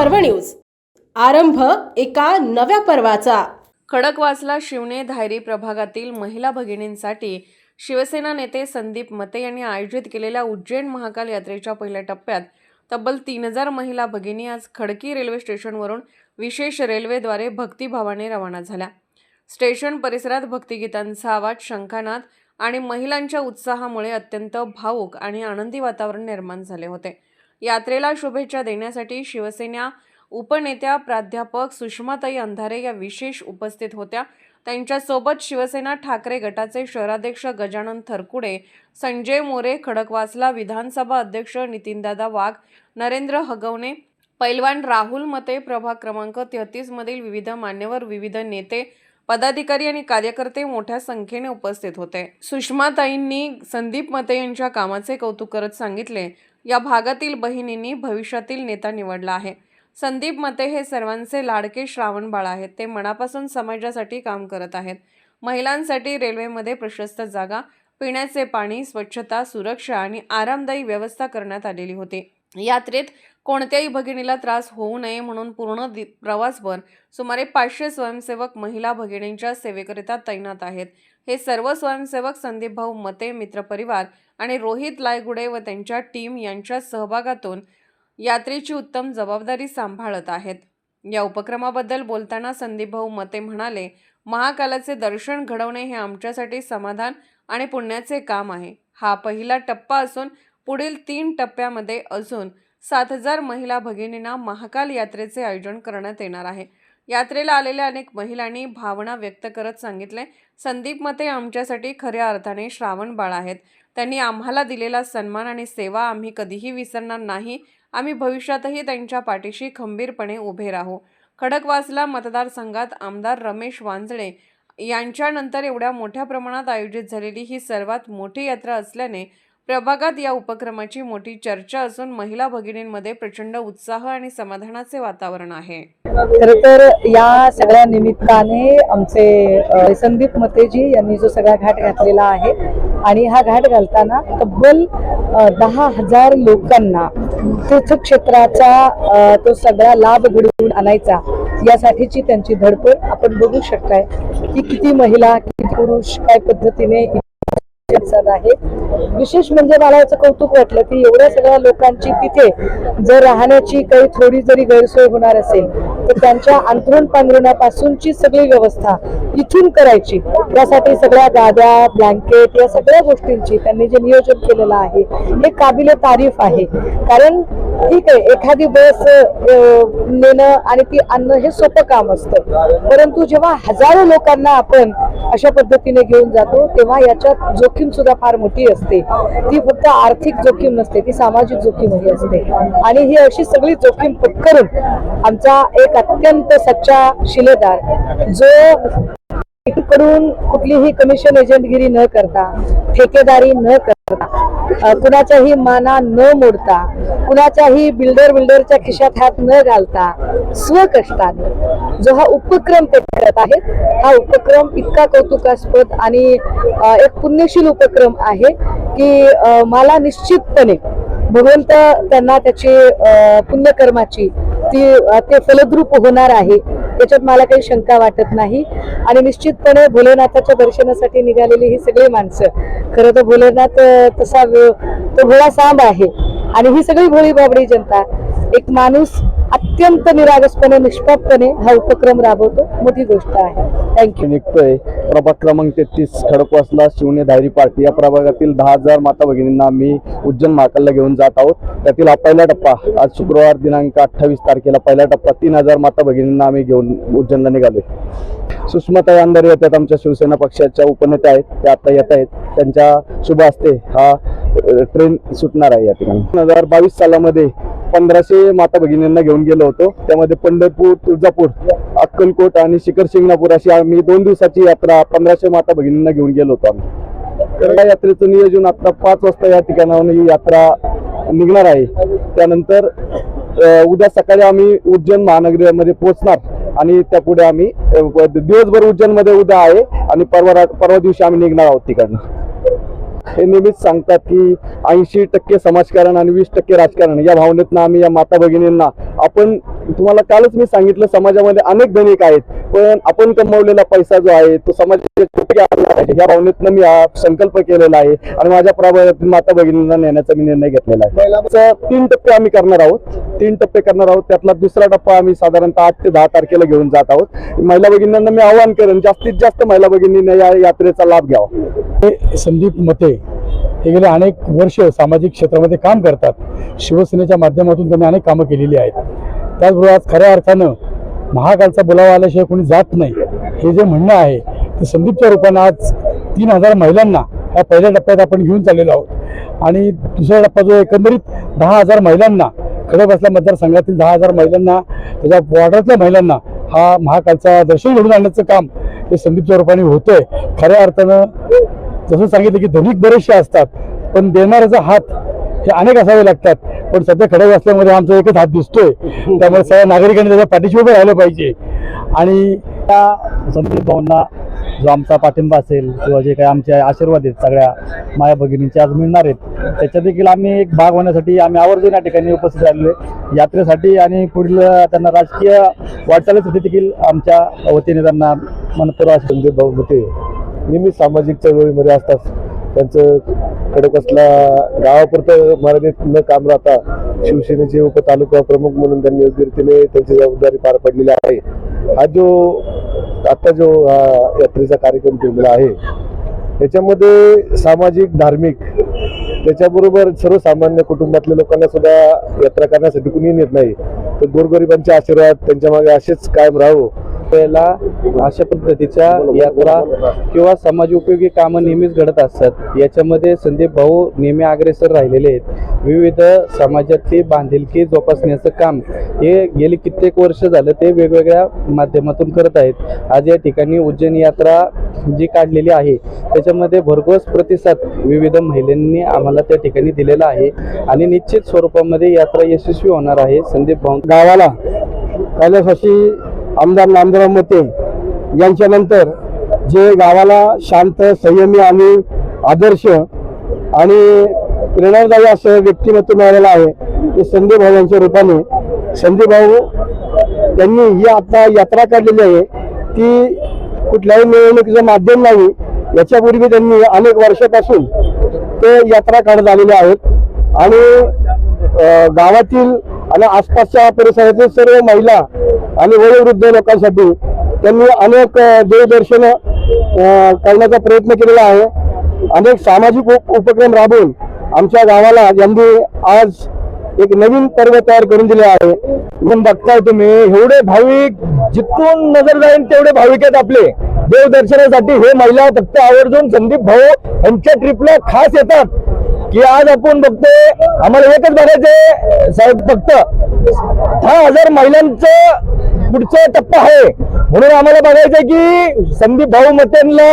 पर्व न्यूज. आरंभ एका नव्या पर्वाचा. खडकवासला शिवणे धायरी प्रभागातील महिला भगिनींसाठी. शिवसेना नेते संदीप मते यांनी आयोजित केलेल्या उज्जैन महाकाल यात्रेच्या पहिल्या टप्प्यात तब्बल तीन हजार महिला भगिनी आज खडकी रेल्वे स्टेशनवरून विशेष रेल्वेद्वारे भक्तिभावाने रवाना झाल्या. स्टेशन परिसरात भक्तिगीतांचा आवाज शंखानाद आणि महिलांच्या उत्साहामुळे अत्यंत भावूक आणि आनंदी वातावरण निर्माण झाले होते. यात्रेला शुभेच्छा देण्यासाठी शिवसेना उपनेत्या प्राध्यापक सुषमाताई अंधारे या विशेष उपस्थित होत्या. त्यांच्यासोबत शिवसेना ठाकरे गटाचे शहराध्यक्ष गजानन थरकुडे संजय मोरे खडकवासला विधानसभा अध्यक्ष नितीनदादा वाघ नरेंद्र हगवणे पैलवान राहुल मते प्रभाग क्रमांक तेहतीसमधील विविध मान्यवर विविध नेते पदाधिकारी आणि कार्यकर्ते मोठ्या संख्येने उपस्थित होते. सुषमाताईंनी संदीप मते यांच्या कामाचे कौतुक करत सांगितले. या भागातील बहिणींनी भविष्यातील नेता निवडला आहे. संदीप मते हे सर्वांचे लाडके श्रावणबाळ आहेत. ते मनापासून समाजासाठी काम करत आहेत. महिलांसाठी रेल्वेमध्ये प्रशस्त जागा पिण्याचे पाणी स्वच्छता सुरक्षा आणि आरामदायी व्यवस्था करण्यात आलेली होती. यात्रेत कोणत्याही भगिनीला त्रास होऊ नये म्हणून पूर्ण दि प्रवासभर सुमारे पाचशे स्वयंसेवक महिला भगिनींच्या सेवेकरिता तैनात आहेत. हे सर्व स्वयंसेवक संदीप भाऊ मते मित्रपरिवार आणि रोहित लायगुडे व त्यांच्या टीम यांच्या सहभागातून यात्रेची उत्तम जबाबदारी सांभाळत आहेत. या उपक्रमाबद्दल बोलताना संदीप भाऊ मते म्हणाले महाकालाचे दर्शन घडवणे हे आमच्यासाठी समाधान आणि पुण्याचे काम आहे. हा पहिला टप्पा असून पुढील तीन टप्प्यामध्ये अजून सात हजार महिला भगिनींना महाकाल यात्रेचे आयोजन करण्यात येणार आहे. यात्रेला आलेल्या अनेक महिलांनी भावना व्यक्त करत सांगितले. संदीप मते आमच्यासाठी खऱ्या अर्थाने श्रावण बाळ आहेत. त्यांनी आम्हाला दिलेला सन्मान आणि सेवा आम्ही कधीही विसरणार नाही. आम्ही भविष्यातही त्यांच्या पाठीशी खंबीरपणे उभे राहू. खडकवासला मतदारसंघात आमदार रमेश वांजळे यांच्यानंतर एवढ्या मोठ्या प्रमाणात आयोजित झालेली ही सर्वात मोठी यात्रा असल्याने प्रभागात या उपक्रमाची मोठी चर्चा असून महिला भगिनींमध्ये प्रचंड उत्साह आणि समाधानाचे वातावरण आहे. खर तर या सगळ्या निमित्ताने आमचे संदीप मतेजी यांनी जो सगळा घाट घातलेला आहे आणि हा घाट घालताना तब्बल दहा हजार लोकांना तीर्थक्षेत्राचा क्षेत्राचा तो सगळा लाभ घडवून आणायचा यासाठीची त्यांची धडपड आपण बघू शकताय की किती महिला किती पुरुष काय पद्धतीने आहे विशेष म्हणजे मला याचं कौतुक वाटलं की एवढ्या सगळ्या लोकांची तिथे जर राहण्याची काही थोडी जरी गैरसोय होणार असेल तर त्यांच्या अंतरुण पांघरुणापासूनची सगळी व्यवस्था इथून करायची. त्यासाठी सगळ्या गाद्या ब्लँकेट या सगळ्या गोष्टींची त्यांनी जे नियोजन केलेलं आहे हे काबिले तारीफ आहे. कारण ठीक आहे एखादी बस नेणं आणि ती आणणं हे सोपं काम असतं. परंतु जेव्हा हजारो लोकांना आपण अशा पद्धतीने घेऊन जातो. तेव्हा याच्यात जोखीम सुद्धा फार मोठी असते. ती फक्त आर्थिक जोखीम नसते ती सामाजिक जोखीमही असते. आणि ही अशी सगळी जोखीम पत्करून आमचा एक अत्यंत सच्चा शिलेदार जो कडून कुठलीही कमिशन एजंटगिरी न करता ठेकेदारी न करता कुणाच्याही माना न मोडता कुणाच्याही बिल्डर बिल्डरच्या खिशात हात न घालता स्वकष्टाने जो हा उपक्रम ते करत आहेत हा उपक्रम इतका कौतुकास्पद आणि एक पुण्यशील उपक्रम आहे की मला निश्चितपणे भगवंत त्यांना त्याची पुण्यकर्माची ती ते फलद्रूप होणार आहे. त्याच्यात मला काही शंका वाटत नाही. आणि निश्चितपणे भोलेनाथाच्या दर्शनासाठी निघालेली ही सगळी माणसं खरं तर भोलेनाथ तसा तो भोळा सांब आहे. आणि ही सगळी भोळी बाबडी जनता एक माणूस अत्यंत निरागसपणे निष्पापपणे हा उपक्रम राबवतो. मोठी गोष्ट आहे. थँक्यू निघतोय. प्रभाग क्रमांक तेहतीस खडकवासला शिवणे धायरी पार्टी. या प्रभागातील दहा हजार माता भगिनींना आम्ही उज्जैन महाकालला घेऊन जात आहोत. त्यातील हा पहिला टप्पा आज शुक्रवार दिनांक अठ्ठावीस तारखेला पहिला टप्पा. तीन हजार माता भगिनींना आम्ही घेऊन उज्जैनला निघालोय. सुषमाताई अंधारे येतात आमच्या शिवसेना पक्षाच्या उपनेत्या आहेत. त्या आता येत आहेत. त्यांच्या शुभ हस्ते हा ट्रेन सुटणार आहे या ठिकाणी. दोन हजार बावीस सालामध्ये पंधराशे माता भगिनींना घेऊन गेलो होतो. त्यामध्ये पंढरपूर तुळजापूर अक्कलकोट आणि शिखर शिंगणापूर अशी आम्ही दोन दिवसाची यात्रा पंधराशे माता भगिनींना घेऊन गेलो होतो आम्ही. तर या यात्रेचं नियोजन आता पाच वाजता या ठिकाणाहून ही यात्रा निघणार आहे. त्यानंतर उद्या सकाळी आम्ही उज्जैन महानगरीमध्ये पोहोचणार आणि त्या पुढे आम्ही दिवसभर उज्जैनमध्ये उद्या आहे आणि परवा परवा दिवशी आम्ही निघणार आहोत तिकडनं. हे नेहमीच सांगतात की ऐंशी टक्के समाजकारण आणि वीस टक्के राजकारण या भावनेतनं आम्ही या माता भगिनींना आपण तुम्हाला कालच मी सांगितलं समाजामध्ये अनेक धनिक आहेत पण आपण कमवलेला पैसा जो आहे तो समाजाच्या या भावनेतनं मी हा संकल्प केलेला आहे आणि माझ्या प्रभागातील माता भगिनींना नेण्याचा मी निर्णय घेतलेला आहे. तीन टप्पे आम्ही करणार आहोत. तीन टप्पे करणार आहोत. त्यातला दुसरा टप्पा आम्ही साधारणतः आठ ते दहा तारखेला घेऊन जात आहोत. महिला भगिनींना मी आवाहन करेन जास्तीत जास्त महिला भगिनींना या यात्रेचा लाभ घ्यावा. संदीप मते हे गेले अनेक वर्ष सामाजिक क्षेत्रामध्ये काम करतात. शिवसेनेच्या माध्यमातून त्यांनी अनेक कामं केलेली आहेत. त्याचबरोबर आज खऱ्या अर्थानं महाकालचा बोलावा आल्याशिवाय कोणी जात नाही. हे जे म्हणणं आहे ते संदीपच्या रूपानं आज तीन हजार महिलांना ह्या पहिल्या टप्प्यात आपण घेऊन चाललेलो आहोत. आणि दुसरा टप्पा जो एकंदरीत दहा हजार महिलांना खडकवासला मतदारसंघातील दहा हजार महिलांना त्याच्या वॉर्डातल्या महिलांना हा महाकालचा दर्शन घडून आणण्याचं काम हे संदीपच्या रूपाने होतंय. खऱ्या अर्थानं जसं सांगितलं की धनिक बरेचसे असतात पण देणाऱ्याचा हात हे अनेक असावे लागतात. पण सध्या खडक असल्यामध्ये आमचा एकच हात दिसतोय. त्यामुळे सगळ्या नागरिकांनी त्याच्या पाठीशी उभं राहिलं पाहिजे. आणि त्या संदीप भाऊंना जो आमचा पाठिंबा असेल किंवा जे काही आमचे आशीर्वाद आहेत सगळ्या माया भगिनींचे आज मिळणार आहेत त्याच्या देखील आम्ही एक भाग होण्यासाठी आम्ही आवर्जून या ठिकाणी उपस्थित राहिलो आहे यात्रेसाठी आणि पुढील त्यांना राजकीय वाटचालीसाठी देखील आमच्या वतीने त्यांना मनपूर्वक संदीप भाऊ होते नेहमी सामाजिक चळवळीमध्ये असतात. त्यांचं खडकवासला गावापुरतं मर्यादित न काम राहता शिवसेनेचे उपतालुका प्रमुख म्हणून त्यांनी योग्य रीतीने त्यांची जबाबदारी पार पडलेली आहे. हा जो आता जो यात्रेचा कार्यक्रम ठेवलेला आहे त्याच्यामध्ये सामाजिक धार्मिक त्याच्याबरोबर सर्वसामान्य कुटुंबातल्या लोकांना सुद्धा यात्रा करण्यासाठी कुणी नेत नाही. तर गोरगरिबांचे आशीर्वाद त्यांच्या मागे असेच कायम राहू आपल्याला अशा पद्धतीच्या यात्रा किंवा समाज उपयोगी कामं नेहमीच घडत असतात. याच्यामध्ये संदीप भाऊ नेहमी अग्रेसर राहिलेले आहेत. विविध समाजातली बांधिलकी जोपासण्याचं काम हे गेली कित्येक वर्ष झालं ते वेगवेगळ्या माध्यमातून करत आहेत. आज या ठिकाणी उज्जैन यात्रा जी काढलेली आहे त्याच्यामध्ये भरघोस प्रतिसाद विविध महिलांनी आम्हाला त्या ठिकाणी दिलेला आहे आणि निश्चित स्वरूपामध्ये यात्रा यशस्वी होणार आहे. संदीप भाऊ. गावाला कैलासवासी आमदार नामदेव मते यांच्यानंतर जे गावाला शांत संयमी आणि आदर्श आणि प्रेरणादायी असं व्यक्तिमत्व मिळालेलं आहे ते संदीप भाऊ यांच्या रूपाने. संदीप भाऊ त्यांनी ही आता यात्रा काढलेली आहे. ती कुठल्याही निवडणुकीचं माध्यम नाही. याच्यापूर्वी त्यांनी अनेक वर्षापासून ते यात्रा काढत आलेले आहेत. आणि गावातील आणि आसपासच्या परिसरातील सर्व महिला आणि वयोवृद्ध लोकांसाठी त्यांनी अनेक देवदर्शन करण्याचा प्रयत्न केलेला आहे. अनेक सामाजिक उपक्रम राबवून आमच्या गावाला यांनी आज एक नवीन पर्व तयार करून दिले आहे. म्हणून बघताय तुम्ही एवढे भाविक जिथून नजर जाईल तेवढे भाविक आहेत आपले. देवदर्शनासाठी हे महिला फक्त आवर्जून संदीप भाऊ यांच्या ट्रिपला खास येतात. की आज आपण बघतोय आम्हाला एकच बघायचंय साहेब फक्त दहा हजार महिलांचं पुढचा टप्पा आहे. म्हणून आम्हाला बघायचंय की संदीप भाऊ मतेंना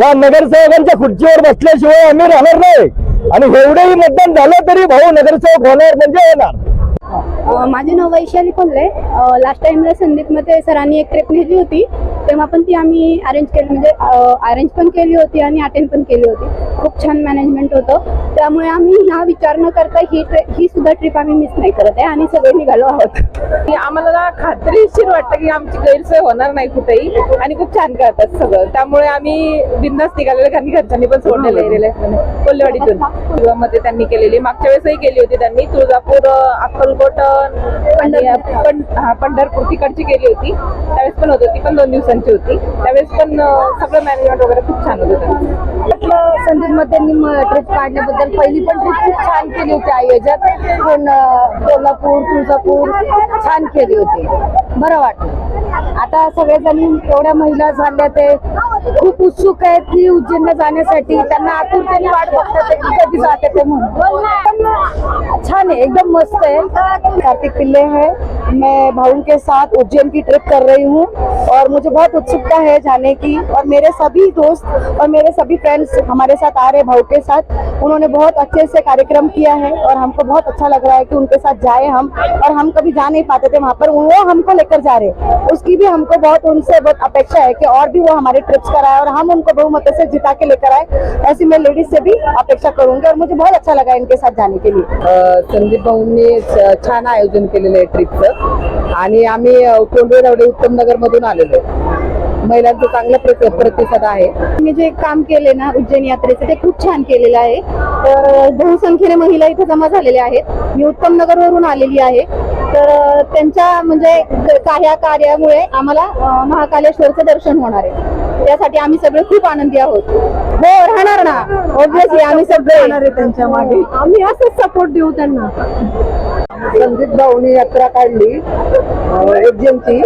या नगरसेवकांच्या खुर्चीवर बसल्याशिवाय आम्ही राहणार नाही. आणि एवढंही मतदान झालं तरी भाऊ नगरसेवक होणार म्हणजे येणार माझे नाव वैशाली कोल्हे. लास्ट टाइमला संदीपमध्ये सरांनी एक ट्रिप नेली होती. तेव्हा पण ती आम्ही अरेंज केली. म्हणजे अरेंज पण केली होती आणि अटेंड पण केली होती. खूप छान मॅनेजमेंट होतं. त्यामुळे आम्ही हा विचार न करता ही ट्रे ही सुद्धा ट्रिप आम्ही मिस नाही करत आहे आणि सगळे निघालो आहोत. आम्हाला ना खात्रीशीर वाटतं की आमची गैरसोय होणार नाही कुठेही. आणि खूप छान करतात सगळं. त्यामुळे आम्ही बिंदास निघालेले कारण घरच्यांनी पण सोडलेले एरियाला कोल्हेवाडीतून. किंवा मध्ये त्यांनी केलेली. मागच्या वेळेसही केली होती त्यांनी. तुळजापूर अक्कलकोट हा पंढरपूर तिकडची केली होती. त्यावेळेस पण होती ती पण दोन मुलांची होती. त्यावेळेस पण सगळं मॅनेजमेंट वगैरे खूप छान होतं संदीप त्यांनी ट्रिप काढल्याबद्दल पहिली पण ट्रिप खूप छान केली होती आयोजक. पण कोल्हापूर तुळजापूर छान केली होती. बरं वाटलं. आता सगळेजणी एवढ्या महिला झाल्या ते खूप उत्सुक आहेत की उज्जैनला जाण्यासाठी. त्यांना आतुरतेने वाट बघतात की कधी जाते ते म्हणून. छान आहे. एकदम मस्त आहे. कार्तिक पिल्ले है मैं भाउन के साथ उज्जैन की ट्रिप कर रही हूँ और मुझे बहुत उत्सुकता है जाने की। और मेरे सभी दोस्त और मेरे सभी फ्रेंड्स हमारे साथ आ रहे भाऊ के साथ। उन्होंने बहुत अच्छे से कार्यक्रम किया है और हमको बहुत अच्छा लग रहा है कि उनके साथ जाए हम और हम कभी जा नहीं पाते थे वहाँ पर। वो हमको लेकर जा रहे उसकी भी हमको बहुत, उनसे बहुत अपेक्षा है कि और भी वो हमारे ट्रिप्स कराए और हम उनको बहुमत से जिता के लेकर आए। ऐसी मैं लेडीज़ से भी अपेक्षा करूँगी और मुझे बहुत अच्छा लगा इनके साथ जाने के लिए। संदीप भाऊंनी छान आयोजन के केलेलं आहे ट्रिपचं आणि आम्ही कोंडवे कोंडवेरावडे उत्तम नगर मधून आलेलो महिलांचा चांगला प्रतिसाद आहे. मी जे काम केले ना उज्जैन यात्रेचं ते खूप छान केलेलं आहे. तर बहुसंख्येने महिला इथे जमा झालेल्या आहेत. मी उत्तम नगर वरून आलेली आहे. तर त्यांच्या म्हणजे काही कार्यामुळे आम्हाला महाकालेश्वरचं दर्शन होणार आहे. त्यासाठी आम्ही सगळे खूप आनंदी आहोत. हो राहणार ना. ऑब्विसली आम्ही सगळे. राहणार आहे त्यांच्या मागे. आम्ही असंच सपोर्ट देऊ त्यांना. संदीप भाऊनी यात्रा काढली एजंटची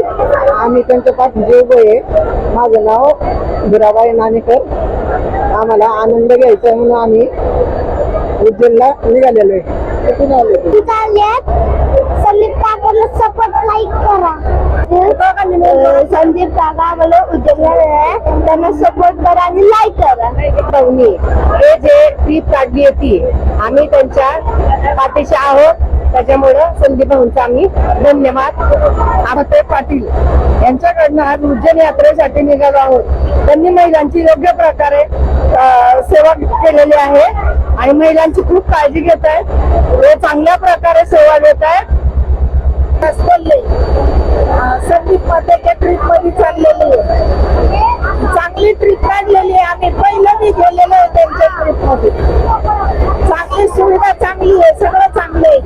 आम्ही त्यांच्या पाठीचे उभे आहे. माझं नाव हिराबाई नाणेकर. आम्हाला आनंद घ्यायचा आहे म्हणून आम्ही उज्जैनला निघालेलो आहे. कुठून आलो? संदीप काकाला सपोर्ट लाईक करा. संदीप काका आम्हाला उद्योगाला त्यांना सपोर्ट करा आणि लाईक करा. भाऊनी हे जे ट्रीप काढली होती आम्ही त्यांच्या पाठीशी आहोत. त्याच्यामुळं संदीप भाऊंचा आम्ही धन्यवाद. आमते पाटील यांच्याकडनं आज उज्जैन यात्रेसाठी निघालो आहोत. त्यांनी महिलांची योग्य प्रकारे सेवा केलेली आहे. आणि महिलांची खूप काळजी घेत आहेत. चांगल्या प्रकारे सेवा देत आहेत. संदीपमध्ये ट्रिपमध्ये चाललेली. आहे चांगली ट्रिप काढलेली आहे. आम्ही पहिलं मी गेलेलो आहे त्यांच्या ट्रिपमध्ये चांगली सुविधा चांगली आहे. सगळं चांगलं आहे.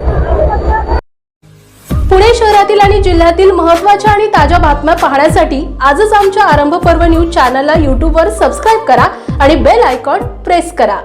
पुणे शहरातील आणि जिल्ह्यातील महत्त्वाच्या आणि ताज्या बातम्या पाहण्यासाठी आजच आमच्या आरंभ पर्व न्यूज चॅनलला यूट्यूबवर सबस्क्राईब करा आणि बेल आयकॉन प्रेस करा.